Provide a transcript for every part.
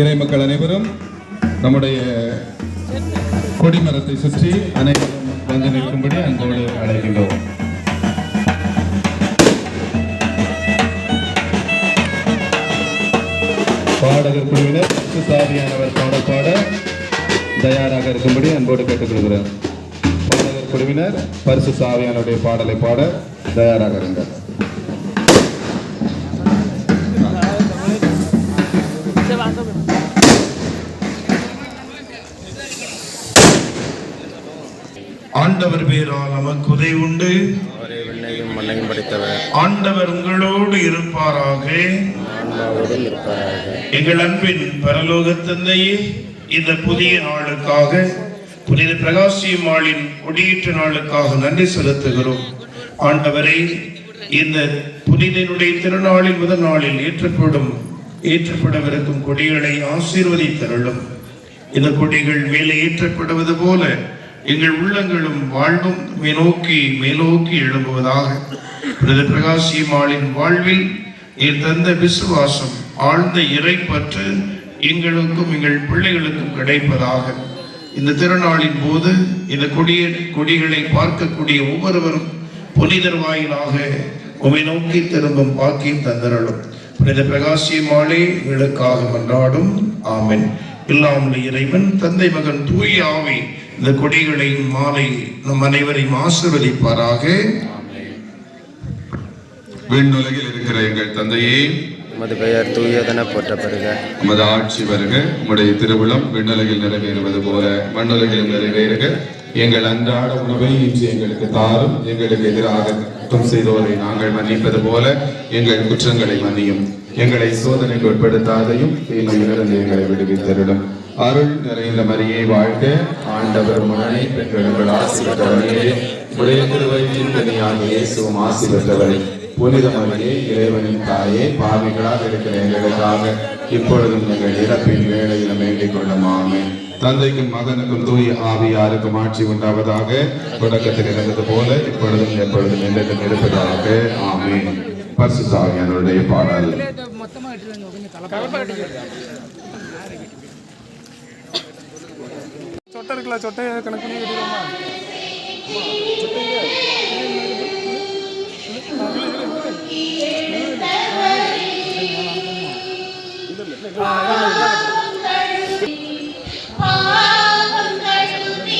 இறை மக்கள் அனைவரும் நம்முடைய கொடிமரத்தை சுற்றி அனைவரும் வந்து நிற்கும்படி அன்போடு அழைக்கின்றோம். பாடகர் குழுவினர் சாதியானவர் பாட பாட தயாராக இருக்கும்படி அன்போடு கேட்டுக்கொள்கிறார் பாடகர் குழுவினர் பரிசு சாவியானுடைய பாடலை பாட தயாராக இருங்கள். ஆண்டவர் பேரால் நமக்கு உதவி உண்டு. ஆண்டவர் உங்களோடு இருப்பாராக. எங்கள் அன்பின் பரலோக தந்தையே இந்த புதிய நாளுக்காக புனித பிரகாசியம்மாளின் கொடியேற்ற நாளுக்காக நன்றி செலுத்துகிறோம். ஆண்டவரே இந்த புனிதனுடைய திருநாளின் முதல் நாளில் ஏற்றப்படும் ஏற்றப்படவிருக்கும் கொடிகளை ஆசீர்வதித்தருளும். இந்த கொடிகள் மேலே ஏற்றப்படுவது போல எங்கள் உள்ளங்களும் வாழ்வும் மேலோக்கி மேலோக்கி எழும்புவதாக பிரகாஷ் பிரகாசியம்மாளின் வாழ்வில் நீர் தந்த விசுவாசம் ஆழ்ந்த இறைப்பற்று எங்களுக்கும் எங்கள் பிள்ளைகளுக்கும் கிடைப்பதாக. இந்த திருநாளின் போது இந்த கொடிய கொடிகளை பார்க்கக்கூடிய ஒவ்வொருவரும் புனிதர் வாயிலாக உமை நோக்கி திரும்பும் பாக்கியம் தந்தரலும் புனித பிரகாசியமாலே எங்களுக்காக மன்றாடும். ஆமென். இல்லாமல் இறைவன் தந்தை மகன் தூய் ஆவி இந்த கொடிகளை மாலை நம் அனைவரையும் ஆசிர்வதிப்பாராக. விண்ணுலகில் இருக்கிற எங்கள் தந்தையே உமது பெயர் தூயதென போற்றப்படுக. உமது ஆட்சி வருக. உம்முடைய திருவிழம் விண்ணுலகில் நிறைவேறுவது போல மண்ணுலகில் நிறைவேறுக. எங்கள் அன்றாட உணவை இன்று எங்களுக்கு தாரும். எங்களுக்கு எதிராக குற்றம் செய்தோரை நாங்கள் மன்னிப்பது போல எங்கள் குற்றங்களை மன்னியும். எங்களை சோதனைக்கு உட்படுத்தாதையும் தீமையிலிருந்து எங்களை விடுவித்தருளும். அருள் நிறைந்த மரியை வாழ்க. ஆண்டவர் முன்னணி பெற்றவர்கள் ஆசி பெற்றவர்களே உடைய திருவயிற்றின் கனியாக இயேசுவும் ஆசி பெற்றவரை புனித மரியே இறைவனின் தாயே பாவிகளாக இருக்கிற எங்களுக்காக இப்பொழுதும் எங்கள் இறப்பின் வேலையில வேண்டிக் கொள்ளும் தந்தைக்கும் மகனுக்கும் தூய ஆவியாருக்கும் ஆட்சி உண்டாவதாக தொடக்கத்தில் இருந்தது போல இப்பொழுதும் எப்பொழுதும் என்றென்றும் இருப்பதாக ஆமென். பரிசுத்த ஆவியானவருடைய பாடல். சொட்டை இருக்குல்ல சொட்டையை கணக்கு பண்ணி கட்டிடுவோமா பாவங்களுமே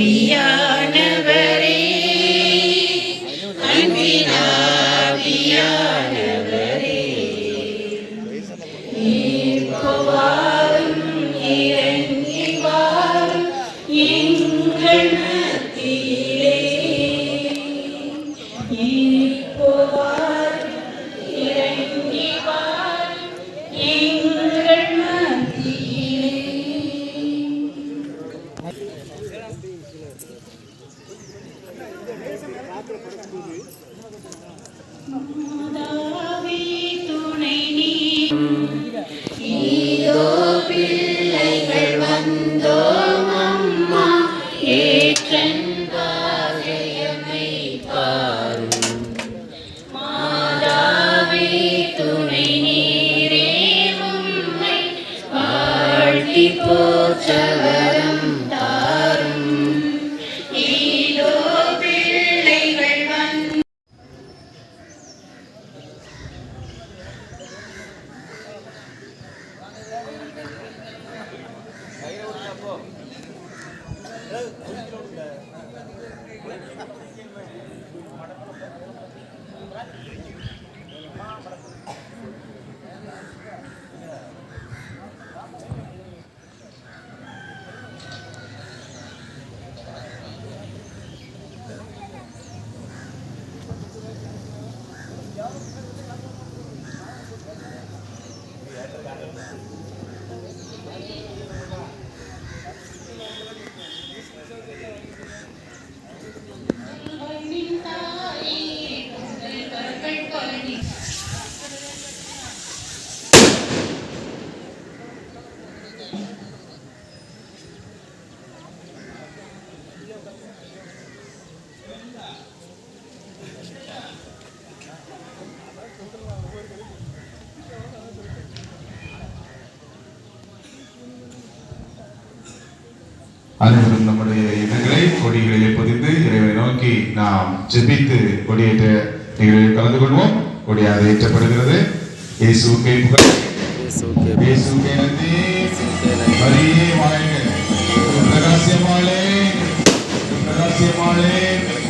ஆவியானவரே போற்றவரம் தாரும் அனைவரும் நம்முடைய இடங்களை கொடிகளிலே பொதிந்து இறைவனை நோக்கி நாம் ஜெபித்து கொடியேற்ற நிகழ்வில் கலந்து கொள்வோம். கொடியாக ஏற்றப்படுகிறது. இயேசுக்கே புகழ். இயேசுக்கே நன்றி மரியே பிரகாசியமாளே பிரகாசியமாளே பிரகாசியமாளே